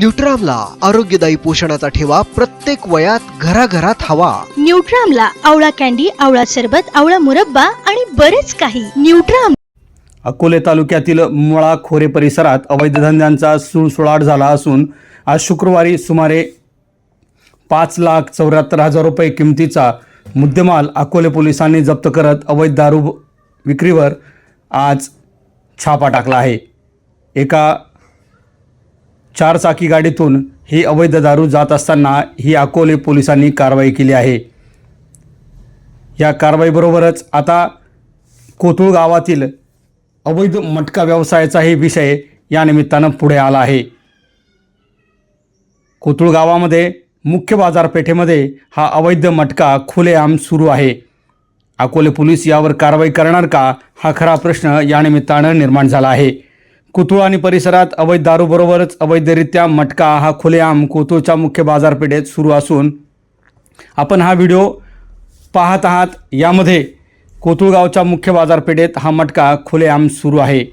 न्यूट्रामला आरोग्यदायी पोषणाचा ठेवा प्रत्येक वयात घराघरात हवा. न्यूट्रामला आवळा कॅन्डी आवळा सरबत आवळा मुरब्बा आणि बरेच काही. न्यूट्राम अकोले तालुक्यातील मुळा खोरे परिसरात अवैध धंद्यांचा सुळसुळाट झाला असून आज शुक्रवारी सुमारे पाच लाख चौऱ्याहत्तर हजार रुपये किमतीचा मुद्देमाल अकोले पोलिसांनी जप्त करत अवैध दारू विक्रीवर आज छापा टाकला आहे. एका चारचाकी गाडीतून ही अवैध दारू जात असताना ही अकोले पोलिसांनी कारवाई केली आहे. या कारवाईबरोबरच आता कोतुळ गावातील अवैध मटका व्यवसायाचाही विषय या निमित्तानं पुढे आला आहे. कोतुळ गावामध्ये मुख्य बाजारपेठेमध्ये हा अवैध मटका खुलेआम सुरू आहे. अकोले पोलीस यावर कारवाई करणार का हा खरा प्रश्न या निमित्तानं निर्माण झाला आहे. कोतुळ आणि परिसरात अवैध दारूबरोबरच अवैधरित्या मटका हा खुलेआम कोतुळच्या मुख्य बाजारपेठेत सुरू असून आपण हा व्हिडिओ पाहत आहात. यामध्ये कोतुळगावच्या मुख्य बाजारपेठेत हा मटका खुलेआम सुरू आहे.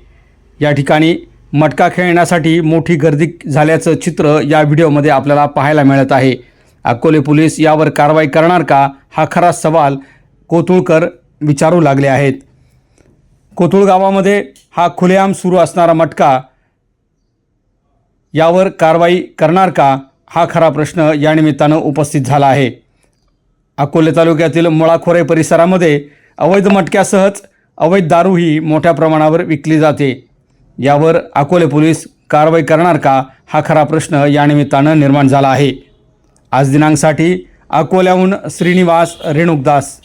या ठिकाणी मटका खेळण्यासाठी मोठी गर्दी झाल्याचं चित्र या व्हिडिओमध्ये आपल्याला पाहायला मिळत आहे. अकोले पोलीस यावर कारवाई करणार का? हा खरा सवाल कोतुळकर विचारू लागले आहेत. कोतुळ गावामध्ये हा खुलेआम सुरू असणारा मटका यावर कारवाई करणार का हा खरा प्रश्न या निमित्तानं उपस्थित झाला आहे. अकोले तालुक्यातील मुळाखोरे परिसरामध्ये अवैध मटक्यासहच अवैध दारूही मोठ्या प्रमाणावर विकली जाते. यावर अकोले पोलीस कारवाई करणार का हा खरा प्रश्न या निमित्तानं निर्माण झाला आहे. आज दिनांकसाठी अकोल्याहून श्रीनिवास रेणुकदास